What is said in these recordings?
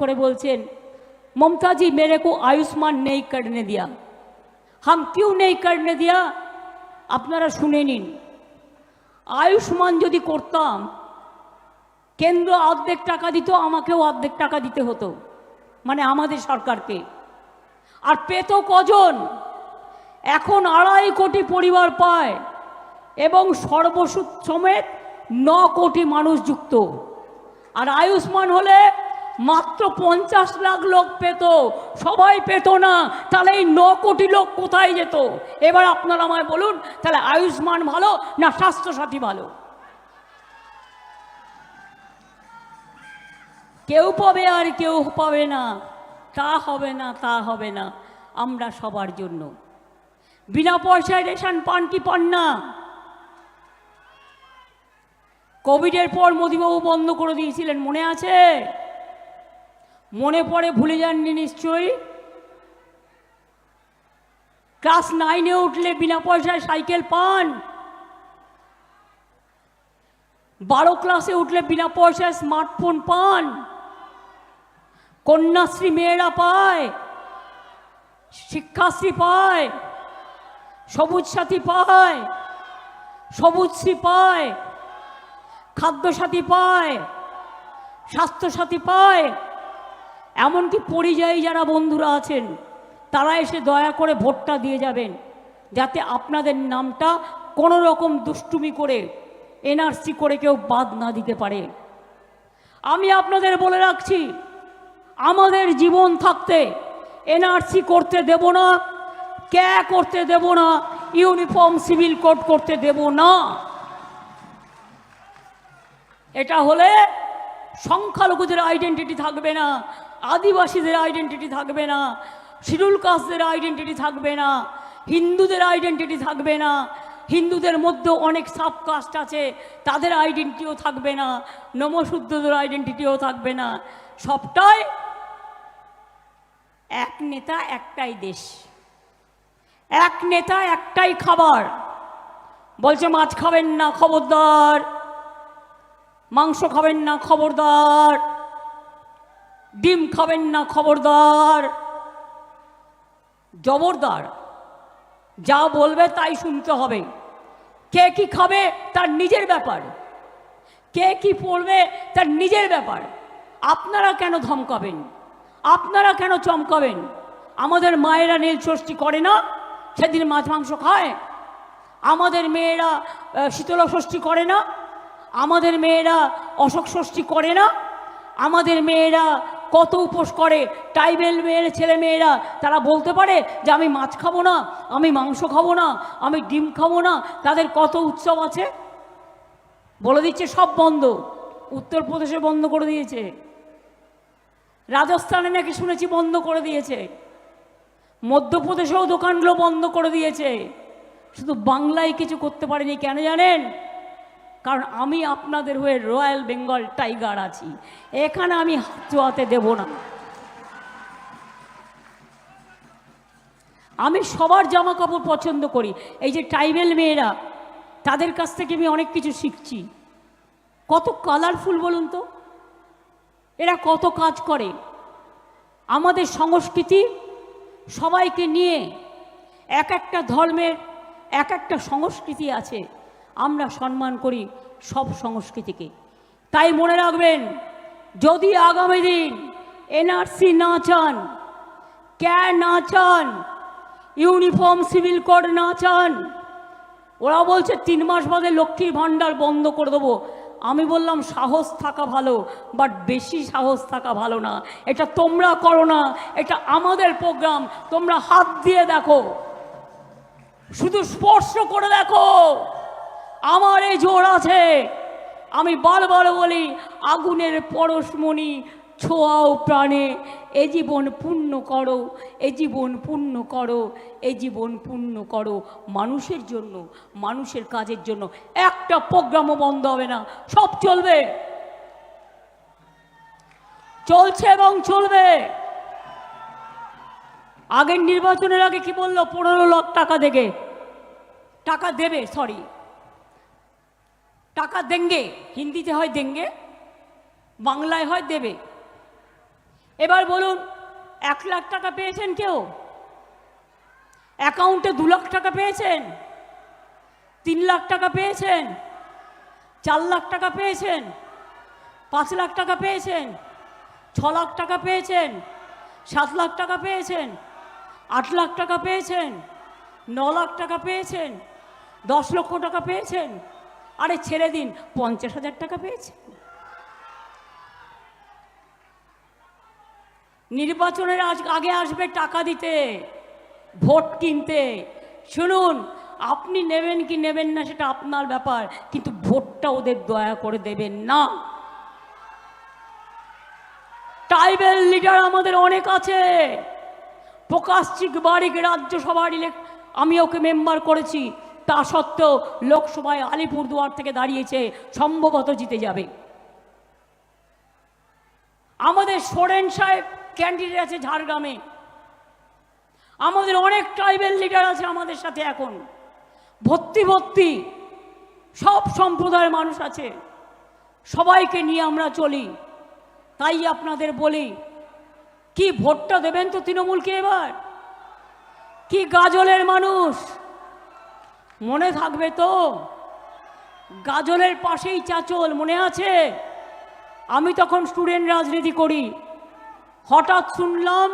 করে বলছেন, মমতাজি মেরে কো আয়ুষ্মান নেই করনে দিয়া। হাম কেউ নেই করনে দিয়া? আপনারা শুনে নিন। আয়ুষ্মান যদি করতাম, কেন্দ্র অর্ধেক টাকা দিত, আমাকেও অর্ধেক টাকা দিতে হতো মানে আমাদের সরকারকে। আর পেত কজন? এখন আড়াই কোটি পরিবার পায়, এবং সর্বসুদ সমেত ন কোটি মানুষ যুক্ত। আর আয়ুষ্মান হলে মাত্র পঞ্চাশ লাখ লোক পেত, সবাই পেত না। তাহলে এই ন কোটি লোক কোথায় যেত? এবার আপনারা আমায় বলুন, তাহলে আয়ুষ্মান ভালো না স্বাস্থ্যসাথী ভালো? কেউ পাবে আর কেউ পাবে না। তা হবে না, তা হবে না। আমরা সবার জন্য। বিনা পয়সায় রেশন পান কি পান না? কোভিডের পর মোদিবাবু বন্ধ করে দিয়েছিলেন, মনে আছে? মনে পড়ে ভুলে যাননি নিশ্চয়ই? ক্লাস নাইনে উঠলে বিনা পয়সায় সাইকেল পান। বারো ক্লাসে উঠলে বিনা পয়সায় স্মার্টফোন পান। কন্যাশ্রী মেয়েরা পায়, শিক্ষাশ্রী পায়, সবুজ সাথী পায় সবুজশ্রী পায় খাদ্যসাথী পায় স্বাস্থ্যসাথী পায়। এমনকি পরিযায়ী যারা বন্ধুরা আছেন, তারা এসে দয়া করে ভোটটা দিয়ে যাবেন, যাতে আপনাদের নামটা কোনো রকম দুষ্টুমি করে, এনআরসি করে কেউ বাদ না দিতে পারে। আমি আপনাদের বলে রাখছি, আমাদের জীবন থাকতে এনআরসি করতে দেব না, ক্যা করতে দেব না, ইউনিফর্ম সিভিল কোড করতে দেব না। এটা হলে সংখ্যালঘুদের আইডেন্টিটি থাকবে না আদিবাসীদের আইডেন্টিটি থাকবে না শিডুল কাস্টদের আইডেন্টিটি থাকবে না, হিন্দুদের আইডেন্টিটি থাকবে না, হিন্দুদের মধ্যে অনেক সাব কাস্ট আছে, তাদের আইডেন্টিটিও থাকবে না, নমশুদ্ধদের আইডেন্টিটিও থাকবে না। সবটাই এক নেতা একটাই দেশ। এক নেতা একটাই খাবার। বলছে, মাছ খাবেন না, খবরদার। মাংস খাবেন না, খবরদার। ডিম খাবেন না, খবরদার। জবরদার। যা বলবে তাই শুনতে হবে। কে কি খাবে তার নিজের ব্যাপার। কে কি পড়বে তার নিজের ব্যাপার। আপনারা কেন ধমকাবেন? আপনারা কেন চমকাবেন? আমাদের মায়েরা নীল ষষ্ঠী করে না? সেদিন মাছ মাংস খায়? আমাদের মেয়েরা শীতলা ষষ্ঠী করে না? আমাদের মেয়েরা অশোক ষষ্ঠী করে না? আমাদের মেয়েরা কত উপোস করে। ট্রাইবেল মেয়ের, ছেলে মেয়েরা, তারা বলতে পারে যে, আমি মাছ খাব না, আমি মাংস খাব না, আমি ডিম খাব না, তাদের কত উৎসব আছে? বলে দিচ্ছে, সব বন্ধ। উত্তরপ্রদেশে বন্ধ করে দিয়েছে। রাজস্থানে নাকি শুনেছি বন্ধ করে দিয়েছে। মধ্যপ্রদেশেও দোকানগুলো বন্ধ করে দিয়েছে। শুধু বাংলায় কিছু করতে পারেনি, কেন জানেন? কারণ আমি আপনাদের হয়ে রয়্যাল বেঙ্গল টাইগার আছি। এখানে আমি হাত চোয়াতে দেব না। আমি সবার জামা কাপড় পছন্দ করি। এই যে ট্রাইবেল মেয়েরা, তাদের কাছ থেকে আমি অনেক কিছু শিখছি। কত কালারফুল বলুন তো? এরা কত কাজ করে। আমাদের সংস্কৃতি সবাইকে নিয়ে এক একটা ধর্মের এক একটা সংস্কৃতি আছে। আমরা সম্মান করি সব সংস্কৃতিকে। তাই মনে রাখবেন, যদি আগামী দিন এনআরসি না চান ক্যা না চান, ইউনিফর্ম, সিভিল কোড না চান, ওরা বলছে তিন মাস বাদে লক্ষ্মীর ভাণ্ডার বন্ধ করে দেবো। আমি বললাম, সাহস থাকা ভালো বাট বেশি সাহস থাকা ভালো না। এটা তোমরা করো না, এটা আমাদের প্রোগ্রাম, তোমরা হাত দিয়ে দেখো। শুধু স্পর্শ করে দেখো। আমার এই জোর আছে। আমি বারবার বলি, আগুনের পরশমণি, ছোঁয়াও প্রাণে, এ জীবন পূর্ণ করো, এ জীবন পূর্ণ করো, এ জীবন পূর্ণ করো। মানুষের জন্য, মানুষের কাজের জন্য একটা প্রোগ্রামও বন্ধ হবে না, সব চলবে। চলছে এবং চলবে। আগের নির্বাচনের আগে কি বলল? পনেরো লাখ টাকা দেবে। টাকা দেবে সরি টাকা দেঙ্গে, হিন্দিতে হয় দেঙ্গে, বাংলায় হয় দেবে। এবার বলুন, এক লাখ টাকা পেয়েছেন কেউ? অ্যাকাউন্টে দু লাখ টাকা পেয়েছেন? তিন লাখ টাকা পেয়েছেন? চার লাখ টাকা পেয়েছেন? পাঁচ লাখ টাকা পেয়েছেন? ছ লাখ টাকা পেয়েছেন? সাত লাখ টাকা পেয়েছেন? আট লাখ টাকা পেয়েছেন? ন লাখ টাকা পেয়েছেন? দশ লক্ষ টাকা পেয়েছেন? আরে ছেড়ে দিন, পঞ্চাশ হাজার টাকা পেয়েছেন নির্বাচনের আগে আসবে টাকা দিতে, ভোট কিনতে। শুনুন, আপনি নেবেন কি নেবেন না সেটা আপনার ব্যাপার, কিন্তু ভোটটা ওদের দয়া করে দেবেন না। ট্রাইবেল লিডার আমাদের অনেক আছে। প্রকাশ চিকবাড়িক রাজ্যসভার ইলেক আমি ওকে মেম্বার করেছি। তা সত্ত্বেও লোকসভায় আলিপুরদুয়ার থেকে দাঁড়িয়েছে, সম্ভবত জিতে যাবে। আমাদের সোরেন সাহেব ক্যান্ডিডেট আছে ঝাড়গ্রামে। আমাদের অনেক ট্রাইবেল লিডার আছে আমাদের সাথে এখন। ভর্তি ভর্তি সব সম্প্রদায়ের মানুষ আছে। সবাইকে নিয়ে আমরা চলি। তাই আপনাদের বলি, কি ভোটটা দেবেন তো তৃণমূলকে এবার? কি গাজলের মানুষ? মনে থাকবে তো? গাজলের পাশেই চাচল, মনে আছে? আমি তখন স্টুডেন্ট রাজনীতি করি। হঠাৎ শুনলাম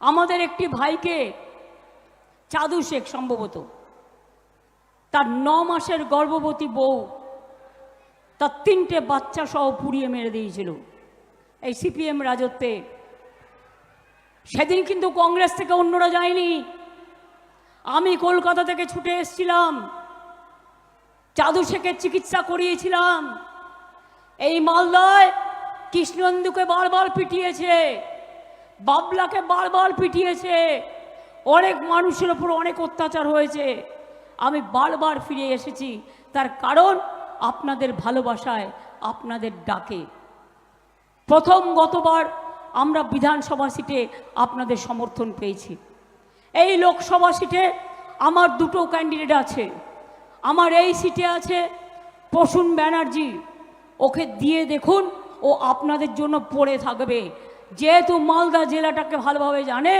আমাদের একটি ভাইকে চাদু শেখ সম্ভবত। তার ন মাসের গর্ভবতী বউ তার তিনটে বাচ্চা সহ পুড়িয়ে মেরে দিয়েছিল এই সিপিএম রাজত্বে। সেদিন কিন্তু কংগ্রেস থেকে অন্যরা যায়নি। আমি কলকাতা থেকে ছুটে এসেছিলাম। চাদু শেখের চিকিৎসা করিয়েছিলাম। এই মালদায় কৃষ্ণন্দুকে বারবার পিটিয়েছে, বাবলাকে বারবার পিটিয়েছে, অনেক মানুষের ওপর অনেক অত্যাচার হয়েছে। আমি বারবার ফিরে এসেছি, তার কারণ আপনাদের ভালোবাসায় আপনাদের ডাকে। প্রথম গতবার আমরা বিধানসভা সিটে আপনাদের সমর্থন পেয়েছি। এই লোকসভা সিটে আমার দুটো ক্যান্ডিডেট আছে। আমার এই সিটে আছে প্রসূন ব্যানার্জি। ওকে দিয়ে দেখুন, ও আপনাদের জন্য পড়ে থাকবে। যেহেতু মালদা জেলাটাকে ভালোভাবে জানে,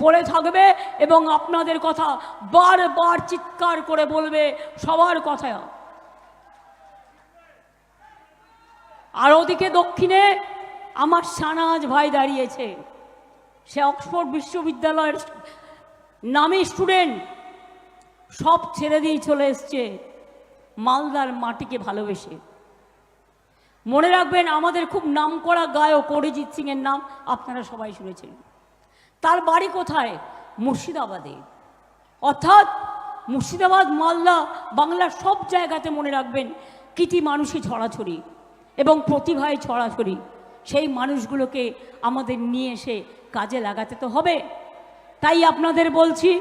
পড়ে থাকবে এবং আপনাদের কথা বারবার চিৎকার করে বলবে সবার কথা আর ওদিকে দক্ষিণে আমার সানাজ ভাই দাঁড়িয়েছে। সে অক্সফোর্ড বিশ্ববিদ্যালয়ের নামী স্টুডেন্ট সব ছেড়ে দিয়ে চলে এসছে। মালদার মাটিকে ভালোবেসে। মনে রাখবেন, আমাদের খুব নামকরা গায়ক অরিজিৎ সিংয়ের নাম আপনারা সবাই শুনেছেন। তার বাড়ি কোথায়? মুর্শিদাবাদে। অর্থাৎ মুর্শিদাবাদ, মালদা বাংলার সব জায়গাতে মনে রাখবেন কীটি মানুষই ছড়াছড়ি এবং প্রতিভায় ছড়াছড়ি। সেই মানুষগুলোকে আমাদের নিয়ে এসে কাজে লাগাতে তো হবে। তাই আপনাদের বলছি,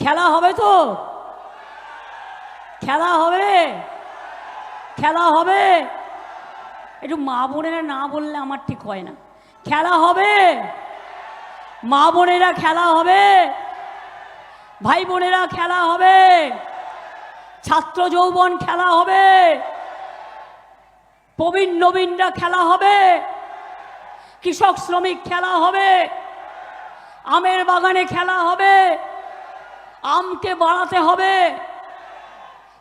খেলা হবে তো? খেলা হবে? খেলা হবে? একটু মা বোনেরা না বললে আমার ঠিক হয় না। খেলা হবে? মা বোনেরা খেলা হবে? ভাই বোনেরা খেলা হবে? ছাত্র যৌবন খেলা হবে? প্রবীণ নবীনরা খেলা হবে? কৃষক শ্রমিক খেলা হবে? আমের বাগানে খেলা হবে আমকে বাড়াতে হবে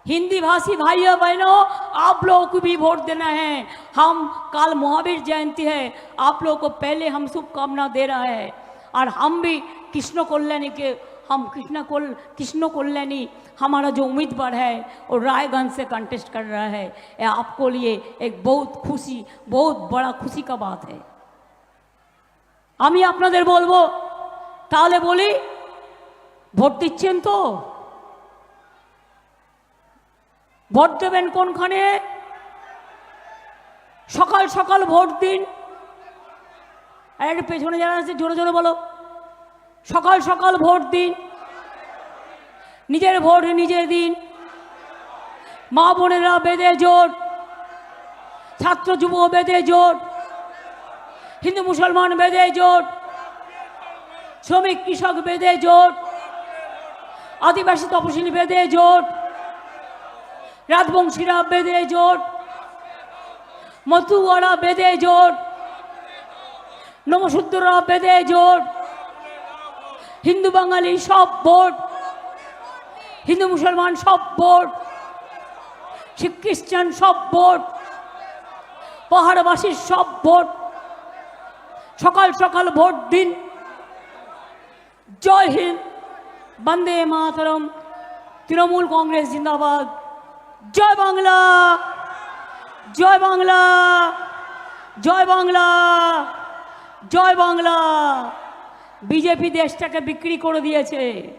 हिंदी भाषी भाइयों बहनों आप लोगों को भी वोट देना है हम कल महावीर जयंती है आप लोगों को पहले हम शुभकामना दे रहा है और हम भी कृष्ण कल्याणी के हम कृष्ण कोल कृष्ण कल्याणी हमारा जो उम्मीदवार है वो रायगंज से कंटेस्ट कर रहा है ये आपको लिए एक बहुत खुशी बहुत बड़ा खुशी का बात है আমি আপনাদের বলবো তাহলে বলি, ভোট দিচ্ছেন তো? ভোট দেবেন কোনখানে? সকাল সকাল ভোট দিন। আর একটু পেছনে যারা আছে, জোরে জোরে বলো। সকাল সকাল ভোট দিন। নিজের ভোট নিজে দিন। মা বোনেরা বেঁধে জোট। ছাত্র যুব বেঁধে জোট। হিন্দু মুসলমান বেঁধে জোট। শ্রমিক, কৃষক বেঁধে জোট, আদিবাসী তপশিলি বেঁধে জোট, রাজবংশীরা বেঁধে জোট মতুয়ারা বেঁধে জোট, নমসূত্ররা বেদে জোট, হিন্দু বাঙালি সব ভোট, হিন্দু মুসলমান সব ভোট, শিখ খ্রিস্টান সব ভোট পাহাড়বাসীর সব ভোট, সকাল সকাল ভোট দিন। জয় হিন্দ। বন্দে মাতরম। তৃণমূল কংগ্রেস জিন্দাবাদ। জয় বাংলা। জয় বাংলা। জয় বাংলা। জয় বাংলা। বিজেপি দেশটাকে বিক্রি করে দিয়েছে।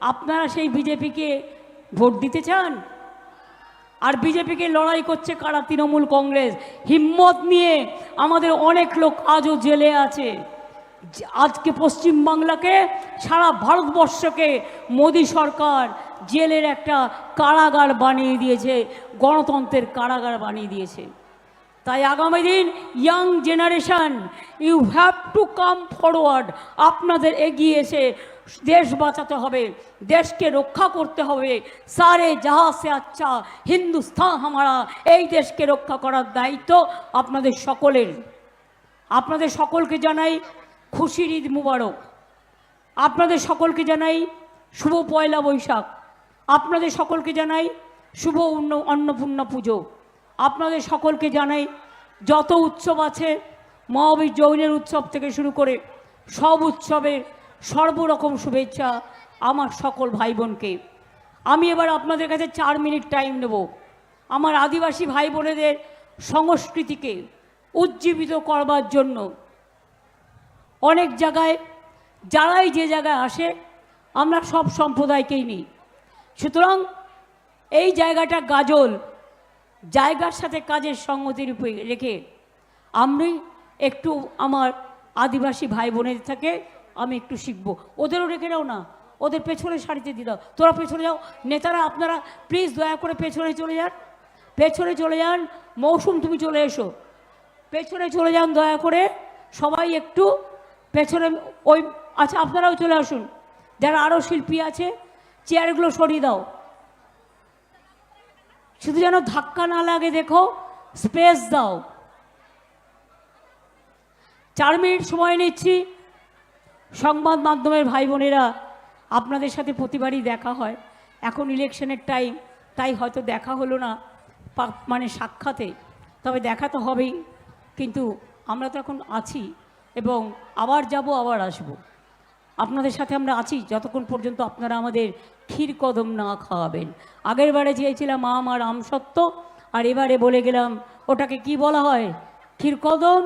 আপনারা সেই বিজেপিকে ভোট দিতে চান? আর বিজেপিকে লড়াই করছে কারা? তৃণমূল কংগ্রেস। হিম্মত নিয়ে আমাদের অনেক লোক আজও জেলে আছে। আজকে পশ্চিমবাংলাকে সারা ভারতবর্ষকে মোদী সরকার জেলের একটা কারাগার বানিয়ে দিয়েছে, গণতন্ত্রের কারাগার বানিয়ে দিয়েছে। তাই আগামী দিন young generation you have to come forward আপনাদের এগিয়ে এসে দেশ বাঁচাতে হবে, দেশকে রক্ষা করতে হবে। সারে যাহা সে আচ্ছা হিন্দুস্তান হামারা, এই দেশকে রক্ষা করার দায়িত্ব আপনাদের সকলের। আপনাদের সকলকে জানাই খুশির ঈদ মুবারক। আপনাদের সকলকে জানাই শুভ পয়লা বৈশাখ। আপনাদের সকলকে জানাই শুভ অন্ন, অন্নপূর্ণা পুজো। আপনাদের সকলকে জানাই যত উৎসব আছে, মহাবীর জৈনের উৎসব থেকে শুরু করে সব উৎসবের সর্বরকম শুভেচ্ছা আমার সকল ভাই বোনকে আমি এবার আপনাদের কাছে চার মিনিট টাইম নেব। আমার আদিবাসী ভাই বোনেদের সংস্কৃতিকে উজ্জীবিত করবার জন্য অনেক জায়গায়, যারাই যে জায়গায় আসে, আমরা সব সম্প্রদায়কেই নিই। সুতরাং এই জায়গাটা গাজল, জায়গার সাথে কাজের সঙ্গতির উপরে রেখে আমি একটু আমার আদিবাসী ভাই বোনের থেকে আমি একটু শিখব। ওদেরও রেখে দাও না, ওদের পেছনে সারিতে দিয়ে দাও। তোরা পেছনে যাও, নেতারা আপনারা প্লিজ দয়া করে পেছনে চলে যান। পেছনে চলে যান, মৌসুম তুমি চলে এসো। পেছনে চলে যান দয়া করে, সবাই একটু পেছনে ওই আচ্ছা আপনারাও চলে আসুন। যারা আরও শিল্পী আছে, চেয়ারগুলো সরিয়ে দাও। শুধু যেন ধাক্কা না লাগে, দেখো, স্পেস দাও। চার মিনিট সময় নিচ্ছি। সংবাদ মাধ্যমের ভাই বোনেরা, আপনাদের সাথে প্রতিবারই দেখা হয়। এখন ইলেকশনের টাইম, তাই হয়তো দেখা হলো না মানে সাক্ষাতে। তবে দেখা তো হবেই, কিন্তু আমরা তো এখন আছি। এবং আবার যাব, আবার আসব। আপনাদের সাথে আমরা আছি যতক্ষণ পর্যন্ত আপনারা আমাদের ক্ষীর কদম না খাওয়াবেন। আগের বারে চেয়েছিলাম আম আর আম সত্য, আর এবারে বলে গেলাম, ওটাকে কি বলা হয়? ক্ষীর কদম